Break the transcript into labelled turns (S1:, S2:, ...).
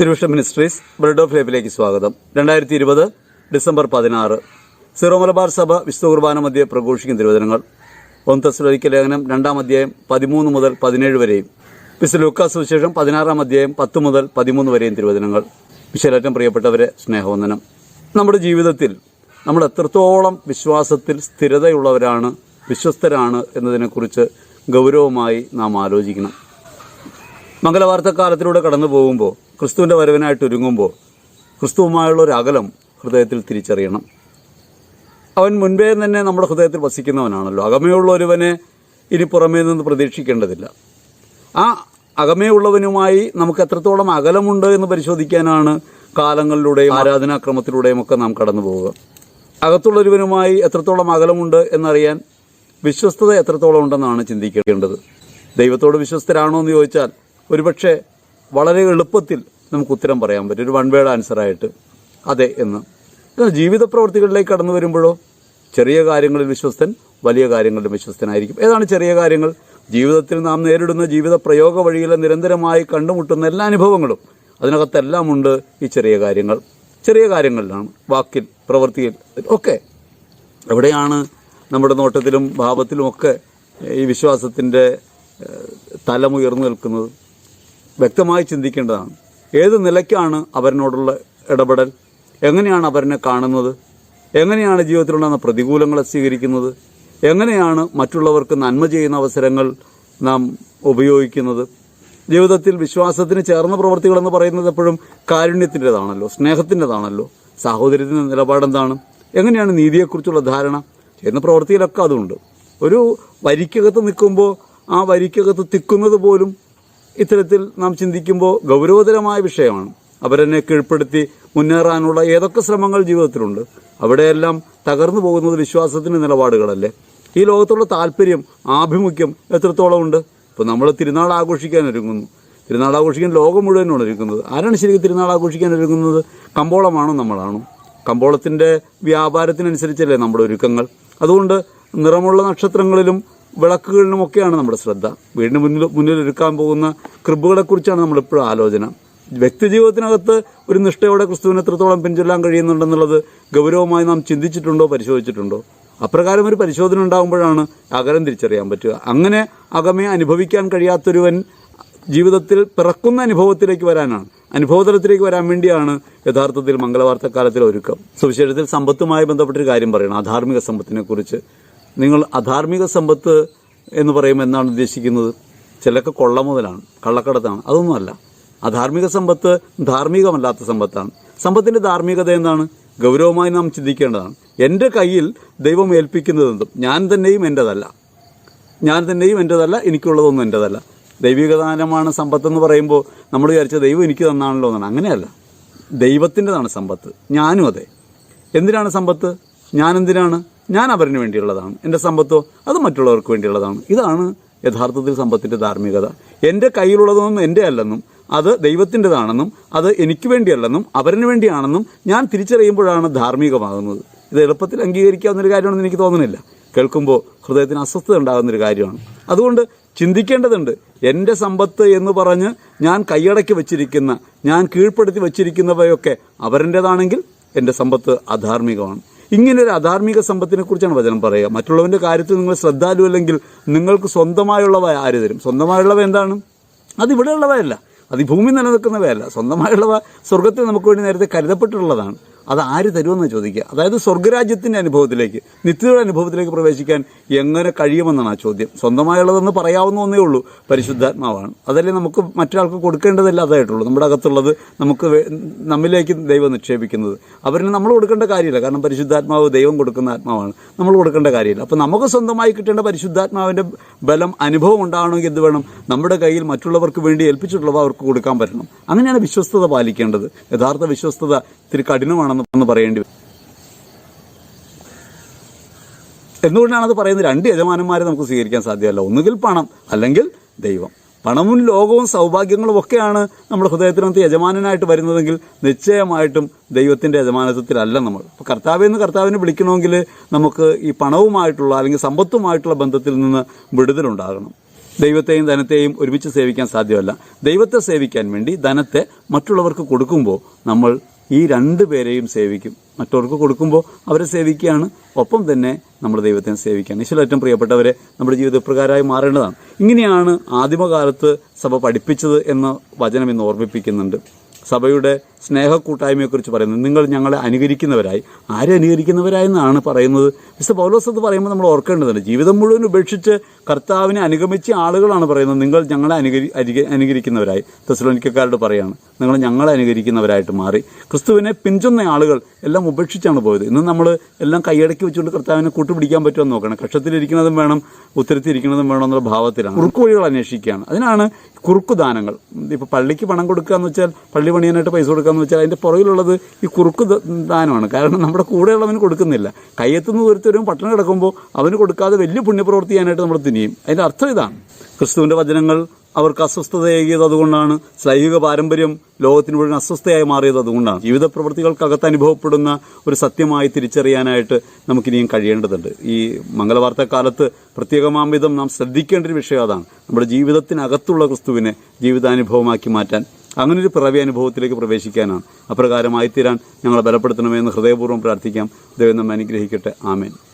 S1: തിരുവിഷ ministries bread of ലൈഫിലേക്ക് സ്വാഗതം. രണ്ടായിരത്തി ഇരുപത് ഡിസംബർ പതിനാറ്. സീറോ മലബാർ സഭ വിശുദ്ധ കുർബാന മധ്യേ പ്രഘോഷിക്കുന്ന തിരുവചനങ്ങൾ. ഒന്ന് തെസ്സലോനിക്ക ലേഖനം രണ്ടാം അധ്യായം പതിമൂന്ന് മുതൽ പതിനേഴ് വരെയും. വിശുദ്ധ ലൂക്കാസ് സുവിശേഷം പതിനാറാം അധ്യായം പത്ത് മുതൽ പതിമൂന്ന് വരെയും തിരുവചനങ്ങൾ. വിശ്വലേറ്റം പ്രിയപ്പെട്ടവരെ സ്നേഹവന്ദനം. നമ്മുടെ ജീവിതത്തിൽ നമ്മൾ എത്രത്തോളം വിശ്വാസത്തിൽ സ്ഥിരതയുള്ളവരാണ് വിശ്വസ്തരാണ് എന്നതിനെക്കുറിച്ച് ഗൗരവമായി നാം ആലോചിക്കണം. മംഗലവാർത്തക്കാലത്തിലൂടെ കടന്നു പോകുമ്പോൾ ക്രിസ്തുവിന്റെ വരവിനായിട്ട് ഒരുങ്ങുമ്പോൾ ക്രിസ്തുവുമായുള്ള ഒരു അകലം ഹൃദയത്തിൽ തിരിച്ചറിയണം. അവൻ മുൻപേ തന്നെ നമ്മുടെ ഹൃദയത്തിൽ വസിക്കുന്നവനാണല്ലോ. അകമയുള്ള ഒരുവനെ ഇനി പുറമേ നിന്ന് പ്രതീക്ഷിക്കേണ്ടതില്ല. ആ അകമയുള്ളവനുമായി നമുക്ക് എത്രത്തോളം അകലമുണ്ട് എന്ന് പരിശോധിക്കാനാണ് കാലങ്ങളിലൂടെയും ആരാധനാക്രമത്തിലൂടെയും ഒക്കെ നാം കടന്നു പോവുക. അകത്തുള്ളൊരുവനുമായി എത്രത്തോളം അകലമുണ്ട് എന്നറിയാൻ വിശ്വസ്തത എത്രത്തോളം ഉണ്ടെന്നാണ് ചിന്തിക്കേണ്ടത്. ദൈവത്തോട് വിശ്വസ്തരാണോ എന്ന് ചോദിച്ചാൽ ഒരുപക്ഷെ വളരെ എളുപ്പത്തിൽ നമുക്ക് ഉത്തരം പറയാൻ പറ്റും. ഒരു വൺ വേഡ് ആൻസറായിട്ട് അതെ എന്ന്. ജീവിത പ്രവൃത്തികളിലേക്ക് കടന്നു വരുമ്പോഴോ ചെറിയ കാര്യങ്ങളിൽ വിശ്വസ്തൻ വലിയ കാര്യങ്ങളിൽ വിശ്വസ്തനായിരിക്കും. ഏതാണ് ചെറിയ കാര്യങ്ങൾ? ജീവിതത്തിൽ നാം നേരിടുന്ന ജീവിത പ്രയോഗ വഴിയിലെ നിരന്തരമായി കണ്ടുമുട്ടുന്ന എല്ലാ അനുഭവങ്ങളും. അതിനകത്തെല്ലാം ഉണ്ട് ഈ ചെറിയ കാര്യങ്ങൾ. ചെറിയ കാര്യങ്ങളിലാണ്. വാക്കിൽ പ്രവൃത്തിയിൽ. ഒക്കെ. എവിടെയാണ് നമ്മുടെ നോട്ടത്തിലും ഭാവത്തിലും ഒക്കെ ഈ വിശ്വാസത്തിന്റെ തലമുയർന്നു നിൽക്കുന്നത്? വ്യക്തമായി ചിന്തിക്കേണ്ടതാണ്. ഏത് നിലയ്ക്കാണ് അവരനോടുള്ള ഇടപെടൽ? എങ്ങനെയാണ് അവരനെ കാണുന്നത്? എങ്ങനെയാണ് ജീവിതത്തിലുണ്ടാകുന്ന പ്രതികൂലങ്ങളെ സ്വീകരിക്കുന്നത്? എങ്ങനെയാണ് മറ്റുള്ളവർക്ക് നന്മ ചെയ്യുന്ന അവസരങ്ങൾ നാം ഉപയോഗിക്കുന്നത്? ജീവിതത്തിൽ വിശ്വാസത്തിന് ചേർന്ന പ്രവർത്തികളെന്ന് പറയുന്നത് എപ്പോഴും കാരുണ്യത്തിന്റെതാണല്ലോ സ്നേഹത്തിന്റെതാണല്ലോ. സാഹോദര്യത്തിന്റെ നിലപാടെന്താണ്? എങ്ങനെയാണ് നീതിയെക്കുറിച്ചുള്ള ധാരണ? ചെയ്യുന്ന പ്രവൃത്തിയിലൊക്കെ അതുണ്ട്. ഒരു വരിക്കകത്ത് നിൽക്കുമ്പോൾ ആ വരിക്കകത്ത് തിക്കുന്നത് പോലും ഇത്തരത്തിൽ നാം ചിന്തിക്കുമ്പോൾ ഗൗരവതരമായ വിഷയമാണ്. അവരെന്നെ കീഴ്പ്പെടുത്തി മുന്നേറാനുള്ള ഏതൊക്കെ ശ്രമങ്ങൾ ജീവിതത്തിലുണ്ട്. അവിടെയെല്ലാം തകർന്നു പോകുന്നത് വിശ്വാസത്തിന്റെ നിലപാടുകളല്ലേ. ഈ ലോകത്തുള്ള താല്പര്യം ആഭിമുഖ്യം എത്രത്തോളം ഉണ്ട്? ഇപ്പോൾ നമ്മൾ തിരുനാൾ ആഘോഷിക്കാൻ ഒരുങ്ങുന്നു. തിരുനാൾ ആഘോഷിക്കാൻ ലോകം മുഴുവനാണ് ഒരുങ്ങുന്നത്. ആരാണ് ശരിക്കും തിരുനാൾ ആഘോഷിക്കാൻ ഒരുങ്ങുന്നത്? കമ്പോളമാണോ നമ്മളാണോ? കമ്പോളത്തിന്റെ വ്യാപാരത്തിനനുസരിച്ചല്ലേ നമ്മുടെ ഒരുക്കങ്ങൾ. അതുകൊണ്ട് നിറമുള്ള നക്ഷത്രങ്ങളിലും വിളക്കുകളിലുമൊക്കെയാണ് നമ്മുടെ ശ്രദ്ധ. വീടിന് മുന്നിൽ മുന്നിൽ ഒരുക്കാൻ പോകുന്ന കൃബുകളെക്കുറിച്ചാണ് നമ്മളിപ്പോഴും ആലോചന. വ്യക്തിജീവിതത്തിനകത്ത് ഒരു നിഷ്ഠയോടെ ക്രിസ്തുവിനെ എത്രത്തോളം പിൻചൊല്ലാൻ കഴിയുന്നുണ്ടെന്നുള്ളത് ഗൗരവമായി നാം ചിന്തിച്ചിട്ടുണ്ടോ പരിശോധിച്ചിട്ടുണ്ടോ? അപ്രകാരം ഒരു പരിശോധന ഉണ്ടാകുമ്പോഴാണ് അകലം തിരിച്ചറിയാൻ പറ്റുക. അങ്ങനെ അകമയെ അനുഭവിക്കാൻ കഴിയാത്തൊരുവൻ ജീവിതത്തിൽ പിറക്കുന്ന അനുഭവത്തിലേക്ക് വരാനാണ്. അനുഭവതലത്തിലേക്ക് വരാൻ വേണ്ടിയാണ് യഥാർത്ഥത്തിൽ മംഗളവാർത്തക്കാലത്തിൽ ഒരുക്കം. സുവിശേഷത്തിൽ സമ്പത്തുമായി ബന്ധപ്പെട്ടൊരു കാര്യം പറയണം. ആധാർമിക സമ്പത്തിനെ കുറിച്ച് നിങ്ങൾ അധാർമിക സമ്പത്ത് എന്ന് പറയുമ്പോൾ എന്നാണ് ഉദ്ദേശിക്കുന്നത്? ചിലക്ക് കൊള്ള മുതലാണ് കള്ളക്കടത്താണ്. അതൊന്നുമല്ല. അധാർമിക സമ്പത്ത് ധാർമ്മികമല്ലാത്ത സമ്പത്താണ്. സമ്പത്തിന്റെ ധാർമ്മികത എന്താണ്? ഗൗരവമായി നാം ചിന്തിക്കേണ്ടതാണ്. എന്റെ കയ്യിൽ ദൈവം ഏൽപ്പിക്കുന്നതെന്തും ഞാൻ തന്നെയും എന്റെതല്ല ഞാൻ തന്നെയും എന്റെതല്ല എനിക്കുള്ളതൊന്നും എന്റെതല്ല ദൈവികദാനമാണ് സമ്പത്തെന്ന് പറയുമ്പോൾ നമ്മൾ വിചാരിച്ച ദൈവം എനിക്ക് തന്നാണല്ലോ എന്നാണ്. അങ്ങനെയല്ല. ദൈവത്തിന്റെതാണ് സമ്പത്ത്. ഞാനും അതെ. എന്തിനാണ് സമ്പത്ത്? ഞാൻ എന്തിനാണ്? ഞാൻ അവരിന് വേണ്ടിയുള്ളതാണ്. എന്റെ സമ്പത്തോ അത് മറ്റുള്ളവർക്ക് വേണ്ടിയുള്ളതാണ്. ഇതാണ് യഥാർത്ഥത്തിൽ സമ്പത്തിന്റെ ധാർമ്മികത. എന്റെ കയ്യിലുള്ളതൊന്നും എന്റെ അല്ലെന്നും അത് ദൈവത്തിന്റെതാണെന്നും അത് എനിക്ക് വേണ്ടിയല്ലെന്നും അവരിന് വേണ്ടിയാണെന്നും ഞാൻ തിരിച്ചറിയുമ്പോഴാണ് ധാർമ്മികമാകുന്നത്. ഇത് എളുപ്പത്തിൽ അംഗീകരിക്കാവുന്ന ഒരു കാര്യമാണെന്ന് എനിക്ക് തോന്നുന്നില്ല. കേൾക്കുമ്പോൾ ഹൃദയത്തിന് അസ്വസ്ഥത ഉണ്ടാകുന്ന ഒരു കാര്യമാണ്. അതുകൊണ്ട് ചിന്തിക്കേണ്ടതുണ്ട് എന്റെ സമ്പത്ത് എന്ന് പറഞ്ഞ് ഞാൻ കൈയടക്കി വച്ചിരിക്കുന്ന ഞാൻ കീഴ്പ്പെടുത്തി വച്ചിരിക്കുന്നവയൊക്കെ അവരന്റെതാണെങ്കിൽ എന്റെ സമ്പത്ത് അധാർമികമാണ്. ഇങ്ങനെ ഒരു അധാർമിക സമ്പത്തിനെ കുറിച്ചാണ് വചനം പറയുക. മറ്റുള്ളവന്റെ കാര്യത്തിൽ നിങ്ങൾ ശ്രദ്ധാലു അല്ലെങ്കിൽ നിങ്ങൾക്ക് സ്വന്തമായുള്ളവ ആര് തരും? സ്വന്തമായുള്ളവ എന്താണ്? അത് ഇവിടെയുള്ളവയല്ല. അത് ഭൂമി നിലനിൽക്കുന്നവയല്ല. സ്വന്തമായുള്ളവ സ്വർഗത്തിൽ നമുക്ക് വേണ്ടി നേരത്തെ കരുതപ്പെട്ടിട്ടുള്ളതാണ്. അത് ആര് തരുമെന്ന് ചോദിക്കുക. അതായത് സ്വർഗരാജ്യത്തിന്റെ അനുഭവത്തിലേക്ക് നിത്യയുടെ അനുഭവത്തിലേക്ക് പ്രവേശിക്കാൻ എങ്ങനെ കഴിയുമെന്നാണ് ആ ചോദ്യം. സ്വന്തമായുള്ളതെന്ന് പറയാവുന്ന ഒന്നേ ഉള്ളൂ. പരിശുദ്ധാത്മാവാണ്. അതല്ലേ നമുക്ക് മറ്റൊരാൾക്ക് കൊടുക്കേണ്ടതല്ല അതായിട്ടുള്ളൂ. നമ്മുടെ അകത്തുള്ളത് നമുക്ക് നമ്മിലേക്ക് ദൈവം നിക്ഷേപിക്കുന്നത്. അവരിന് നമ്മൾ കൊടുക്കേണ്ട കാര്യമില്ല. കാരണം പരിശുദ്ധാത്മാവ് ദൈവം കൊടുക്കുന്ന ആത്മാവാണ്. നമ്മൾ കൊടുക്കേണ്ട കാര്യമില്ല. അപ്പോൾ നമുക്ക് സ്വന്തമായി കിട്ടേണ്ട പരിശുദ്ധാത്മാവിന്റെ ബലം അനുഭവം ഉണ്ടാകണമെങ്കിൽ എന്ത് വേണം? നമ്മുടെ കയ്യിൽ മറ്റുള്ളവർക്ക് വേണ്ടി ഏൽപ്പിച്ചിട്ടുള്ളവ അവർക്ക് കൊടുക്കാൻ പറ്റണം. അങ്ങനെയാണ് വിശ്വസ്തത പാലിക്കേണ്ടത്. യഥാർത്ഥ വിശ്വസ്തത ഇത്തിരി കഠിനമാണെന്ന് എന്ന് പറയേണ്ടി വരും. എന്തുകൊണ്ടാണ് അത് പറയുന്നത്? രണ്ട് യജമാനന്മാരെ നമുക്ക് സ്വീകരിക്കാൻ സാധ്യമല്ല. ഒന്നുകിൽ പണം അല്ലെങ്കിൽ ദൈവം. പണവും ലോകവും സൗഭാഗ്യങ്ങളും ഒക്കെയാണ് നമ്മുടെ ഹൃദയത്തിനകത്ത് യജമാനനായിട്ട് വരുന്നതെങ്കിൽ നിശ്ചയമായിട്ടും ദൈവത്തിന്റെ യജമാനത്വത്തിലല്ല നമ്മൾ. ഇപ്പോൾ കർത്താവിന്ന് കർത്താവിനെ വിളിക്കണമെങ്കിൽ നമുക്ക് ഈ പണവുമായിട്ടുള്ള അല്ലെങ്കിൽ സമ്പത്തുമായിട്ടുള്ള ബന്ധത്തിൽ നിന്ന് വിടുതലുണ്ടാകണം. ദൈവത്തെയും ധനത്തെയും ഒരുമിച്ച് സേവിക്കാൻ സാധ്യമല്ല. ദൈവത്തെ സേവിക്കാൻ വേണ്ടി ധനത്തെ മറ്റുള്ളവർക്ക് കൊടുക്കുമ്പോൾ നമ്മൾ ഈ രണ്ട് പേരെയും സേവിക്കും. മറ്റവർക്ക് കൊടുക്കുമ്പോൾ അവരെ സേവിക്കുകയാണ്. ഒപ്പം തന്നെ നമ്മൾ ദൈവത്തെ സേവിക്കുകയാണ്. ഈശ്വര ഏറ്റവും പ്രിയപ്പെട്ടവരെ നമ്മുടെ ജീവിതപ്രകാരമായി മാറേണ്ടതാണ്. ഇങ്ങനെയാണ് ആദിമകാലത്ത് സഭ പഠിപ്പിച്ചത് എന്ന വചനം ഇന്ന് ഓർമ്മിപ്പിക്കുന്നുണ്ട്. സഭയുടെ സ്നേഹക്കൂട്ടായ്മയെക്കുറിച്ച് പറയുന്നത്. നിങ്ങൾ ഞങ്ങളെ അനുകരിക്കുന്നവരായി. ആരെ അനുകരിക്കുന്നവരായെന്നാണ് പറയുന്നത്? മിസ്റ്റർ പൗലോസ് അത് പറയുമ്പോൾ നമ്മൾ ഓർക്കേണ്ടതുണ്ട്. ജീവിതം മുഴുവൻ ഉപേക്ഷിച്ച് കർത്താവിനെ അനുഗമിച്ച ആളുകളാണ് പറയുന്നത്. നിങ്ങൾ ഞങ്ങളെ അനുകരി അനുകരിക്കുന്നവരായി. തെസ്ലോനിക്കക്കാരോട് പറയാണ്. നിങ്ങൾ ഞങ്ങളെ അനുകരിക്കുന്നവരായിട്ട് മാറി. ക്രിസ്തുവിനെ പിഞ്ചുന്ന ആളുകൾ എല്ലാം ഉപേക്ഷിച്ചാണ് പോയത്. ഇന്ന് നമ്മൾ എല്ലാം കൈയടക്കി വെച്ചുകൊണ്ട് കർത്താവിനെ കൂട്ടുപിടിക്കാൻ പറ്റുമെന്ന് നോക്കണം. കക്ഷത്തിലിരിക്കുന്നതും വേണം ഉത്തരത്തിരിക്കുന്നതും വേണം എന്നുള്ള ഭാവത്തിലാണ്. കുറുക്കു വഴികൾ അന്വേഷിക്കുകയാണ്. അതിനാണ് കുറുക്കുദാനങ്ങൾ ഇപ്പോൾ പള്ളിക്ക് പണം കൊടുക്കുക എന്ന് വെച്ചാൽ പള്ളി പണിയാനായിട്ട് പൈസ കൊടുക്കുക എന്ന് വെച്ചാൽ അതിന്റെ പുറകിലുള്ളത് ഈ കുറുക്ക് ദാനമാണ്. കാരണം നമ്മുടെ കൂടെയുള്ളവന് കൊടുക്കുന്നില്ല. കയ്യെത്തുന്ന ഒരുത്തരും പട്ടണം കിടക്കുമ്പോൾ അവന് കൊടുക്കാതെ വലിയ പുണ്യപ്രവൃത്തി ചെയ്യാനായിട്ട് നമ്മൾ തിനിയും അതിന്റെ അർത്ഥം ഇതാണ്. ക്രിസ്തുവിന്റെ വചനങ്ങൾ അവർക്ക് അസ്വസ്ഥതയേകിയത് അതുകൊണ്ടാണ്. ലൈംഗിക പാരമ്പര്യം ലോകത്തിന് മുഴുവൻ അസ്വസ്ഥയായി മാറിയത് അതുകൊണ്ടാണ്. ജീവിത പ്രവൃത്തികൾക്കകത്ത് അനുഭവപ്പെടുന്ന ഒരു സത്യമായി തിരിച്ചറിയാനായിട്ട് നമുക്കിനിയും കഴിയേണ്ടതുണ്ട്. ഈ മംഗളവാർത്ത കാലത്ത് പ്രത്യേകമാംവിധം നാം ശ്രദ്ധിക്കേണ്ട ഒരു വിഷയം അതാണ്. നമ്മുടെ ജീവിതത്തിനകത്തുള്ള ക്രിസ്തുവിനെ ജീവിതാനുഭവമാക്കി മാറ്റാൻ അങ്ങനെ ഒരു പിറവി അനുഭവത്തിലേക്ക് പ്രവേശിക്കാനാണ്. അപ്രകാരമായി തീരാൻ ഞങ്ങളെ ബലപ്പെടുത്തണമെന്ന് ഹൃദയപൂർവം പ്രാർത്ഥിക്കാം. ദൈവം നമ്മെ അനുഗ്രഹിക്കട്ടെ. ആമേൻ.